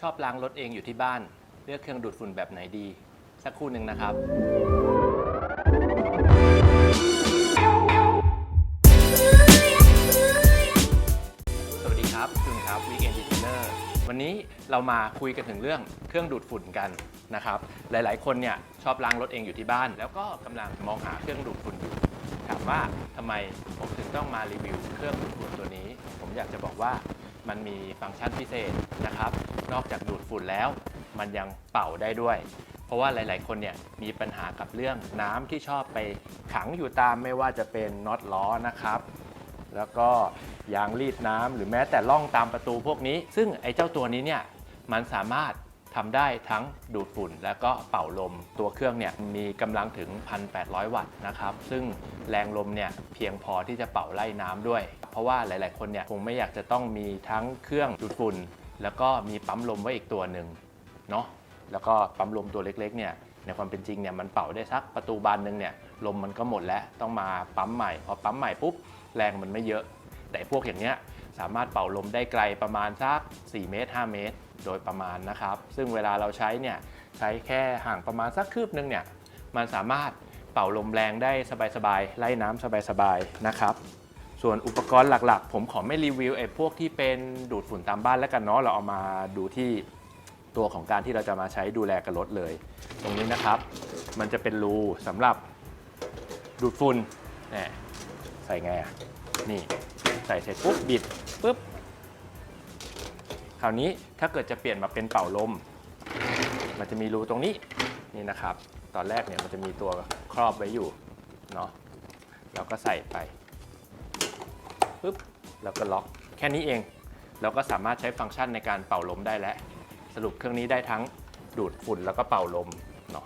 ชอบล้างรถเองอยู่ที่บ้าน เลือกเครื่องดูดฝุ่นแบบไหนดี สักครู่หนึ่งนะครับ สวัสดีครับคุณครับ Weekend Designer วันนี้เรามาคุยกันถึงเรื่องเครื่องดูดฝุ่นกันนะครับหลายๆ คนเนี่ยชอบล้างรถเองอยู่ที่บ้าน แล้วก็กำลังมองหาเครื่องดูดฝุ่นอยู่ถามว่าทำไมผมถึงต้องมารีวิวเครื่องดูดฝุ่นตัวนี้ ผมอยากจะบอกว่ามันมีฟังก์ชันพิเศษนะครับ นอกจากดูดฝุ่นแล้ว มันยังเป่าได้ด้วย เพราะว่าหลายๆ คนเนี่ยมีปัญหากับเรื่องน้ำที่ชอบไปขังอยู่ตามไม่ว่าจะเป็นน็อตล้อนะครับ แล้วก็ยางรีดน้ำหรือแม้แต่ล่องตามประตูพวกนี้ ซึ่งไอ้เจ้าตัวนี้เนี่ยมันสามารถทำได้ทั้งดูดฝุ่นแล้วก็เป่าลมตัวเครื่องเนี่ยมีกำลังถึง 1,800 วัตต์นะครับ ซึ่งแรงลมเนี่ยเพียงพอที่จะเป่าไล่น้ำด้วย เพราะว่าหลาย ๆ คนเนี่ยคงไม่อยากจะต้องมีทั้งเครื่องดูดฝุ่น แล้วก็มีปั๊มลมไว้อีกตัวหนึ่งเนาะแล้วก็ปั๊มลมตัวเล็กๆเนี่ยในความเป็นจริงเนี่ยมันเป่าได้สักประตูบานหนึ่งเนี่ยลมมันก็หมดแล้วต้องมาปั๊มใหม่พอปั๊มใหม่ปุ๊บแรงมันไม่เยอะ แต่พวกอย่างเนี้ยสามารถเป่าลมได้ไกลประมาณสัก 4 เมตร 5 เมตร โดยประมาณนะครับ ซึ่งเวลาเราใช้เนี่ยใช้แค่ห่างประมาณสักคืบนึงเนี่ยมันสามารถเป่าลมแรงได้สบายๆไล่น้ำสบายๆนะครับ ส่วนอุปกรณ์หลักๆ ผมขอไม่รีวิวไอ้พวกที่เป็นดูดฝุ่นตามบ้านแล้วกันเนาะเราเอามาดูที่ตัวของการที่เราจะมาใช้ดูแลกับรถเลย ตรงนี้นะครับ มันจะเป็นรูสำหรับดูดฝุ่นแหมใส่ไงอะนี่ใส่เสร็จปุ๊บบิดปุ๊บคราวนี้ถ้าเกิดจะเปลี่ยนมาเป็นเป่าลม มันจะมีรูตรงนี้นี่นะครับ ตอนแรกเนี่ยมันจะมีตัวครอบไว้อยู่เนาะเราก็ใส่ไป ปุ๊บแล้วก็ล็อก แค่นี้เอง เราก็สามารถใช้ฟังก์ชันในการเป่าลมได้แล้ว สรุปเครื่องนี้ได้ทั้งดูดฝุ่นแล้วก็เป่าลมเนาะ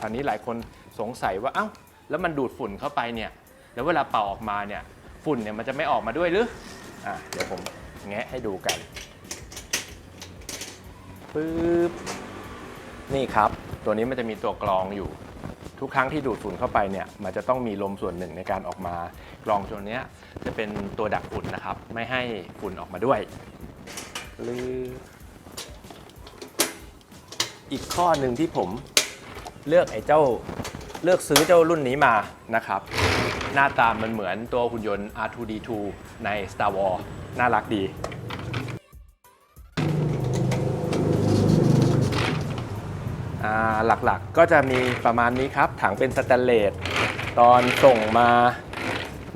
คราวนี้หลายคนสงสัยว่าเอ้าแล้วมันดูดฝุ่นเข้าไปเนี่ยแล้วเวลาเป่าออกมาเนี่ยฝุ่นเนี่ยมันจะไม่ออกมาด้วยหรืออะเดี๋ยวผมแงะให้ดูกันปึ๊บนี่ครับ ตัวนี้มันจะมีตัวกรองอยู่ ทุกครั้งที่ดูดฝุ่นเข้าไปเนี่ยมันจะต้องมีลมส่วนหนึ่งในการออกมากรองตัวเนี้ยจะเป็นตัวดักฝุ่นนะครับ ไม่ให้ฝุ่นออกมาด้วยหรืออีกข้อหนึ่งที่ผมเลือกไอ้เจ้าเลือกซื้อเจ้ารุ่นนี้มานะครับ หน้าตามันเหมือนตัวหุ่นยนต์ R2D2 ใน Star Wars น่ารักดี หลักๆก็จะมีประมาณนี้ครับ ถังเป็นสแตนเลสตอนส่งมา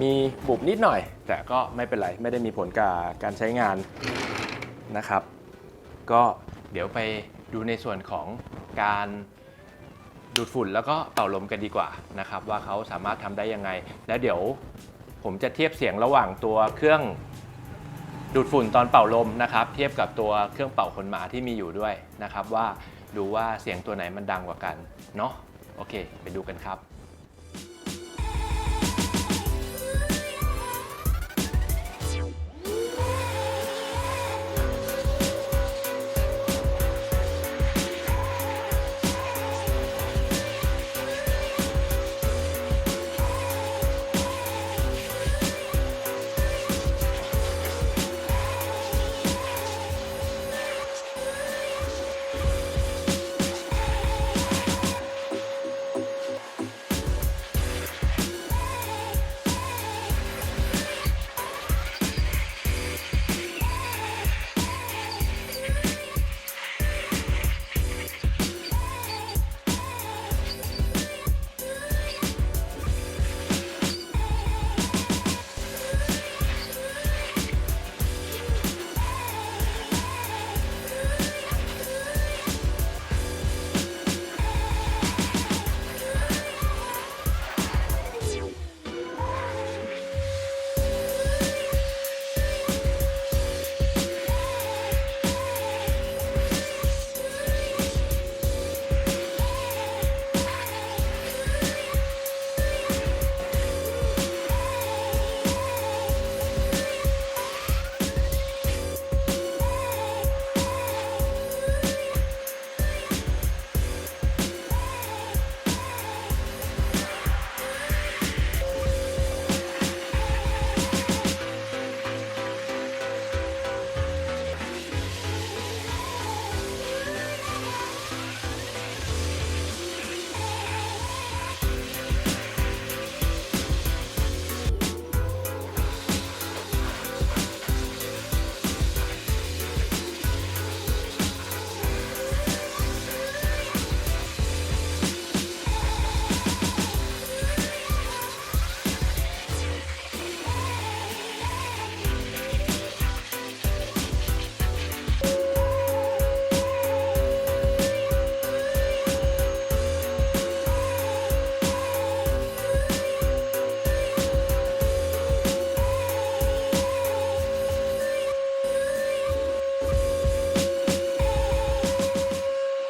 มีบุบนิดหน่อย แต่ก็ไม่เป็นไร ไม่ได้มีผลกับการใช้งานนะครับ ก็เดี๋ยวไปดูในส่วนของการดูดฝุ่นแล้วก็เป่าลมกันดีกว่านะครับ ว่าเขาสามารถทำได้ยังไง แล้วเดี๋ยวผมจะเทียบเสียงระหว่างตัวเครื่องดูดฝุ่นตอนเป่าลมนะครับ เทียบกับตัวเครื่องเป่าขนหมาที่มีอยู่ด้วยนะครับว่า ดูว่าเสียงตัวไหนมันดังกว่ากันเนาะโอเค ไปดูกันครับ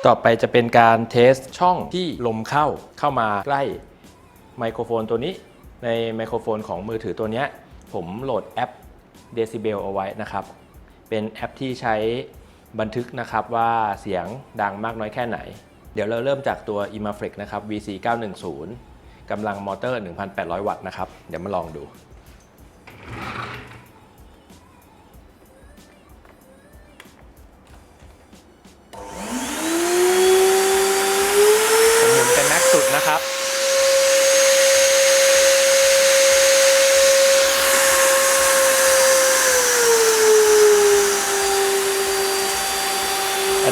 ต่อไปจะเป็นการเทสช่องที่ลมเข้าเข้ามาใกล้ไมโครโฟนตัวนี้ ในไมโครโฟนของมือถือตัวนี้ผมโหลดแอป Decibel เอาไว้นะครับ เป็นแอปที่ใช้บันทึกนะครับว่าเสียงดังมากน้อยแค่ไหน เดี๋ยวเราเริ่มจากตัว i m a f r e x นะครับ VC 910กำลังมอเตอร์ 1,800 วัตต์นะครับ เดี๋ยวมาลองดู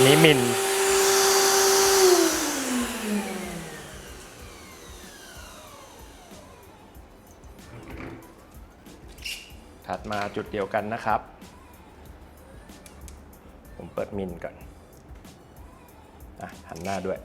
นนี้มิน ถัดมาจุดเดียวกันนะครับ ผมเปิดมินก่อน อะหันหน้าด้วย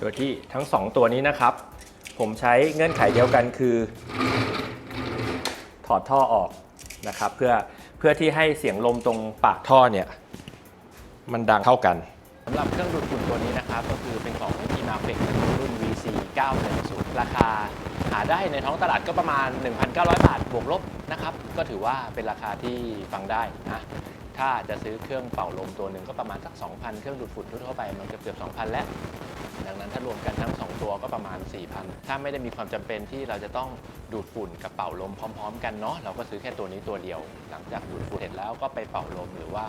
โดยที่ทั้ง 2 ตัวนี้นะครับ ผมใช้เงื่อนไขเดียวกันคือ ถอดท่อออกนะครับเพื่อเพื่อที่ให้เสียงลมตรงปากท่อเนี่ยมันดังเท่ากันสำหรับเครื่องดูดฝุ่นตัวนี้นะครับ ก็คือเป็นของ e m a f e c รุ่น VC 910ราคาหาได้ในท้องตลาดก็ประมาณ 1,900 บาทบวกลบนะครับ ก็ถือว่าเป็นราคาที่ฟังได้นะ ถ้าจะซื้อเครื่องเป่าลมตัวหนึ่งก็ประมาณสัก 2,000 เครื่องดูดฝุ่นทั่วไปมันเกือบเกือบ2,000 แล้ว ดังนั้นถ้ารวมกันทั้ง 2 ตัวก็ประมาณ 4,000 ถ้าไม่ได้มีความจำเป็นที่เราจะต้องดูดฝุ่นกับเป่าลมพร้อม ๆ กันเนาะเราก็ซื้อแค่ตัวนี้ตัวเดียว หลังจากดูดฝุ่นเสร็จแล้วก็ไปเป่าลมหรือว่า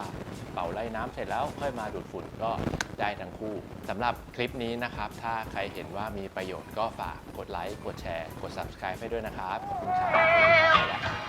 เป่าไล่น้ำเสร็จแล้วค่อยมาดูดฝุ่นก็ได้ทั้งคู่สำหรับคลิปนี้นะครับ ถ้าใครเห็นว่ามีประโยชน์ก็ฝากกดไลค์ กดแชร์ กด subscribe ให้ด้วยนะครับ ขอบคุณครับ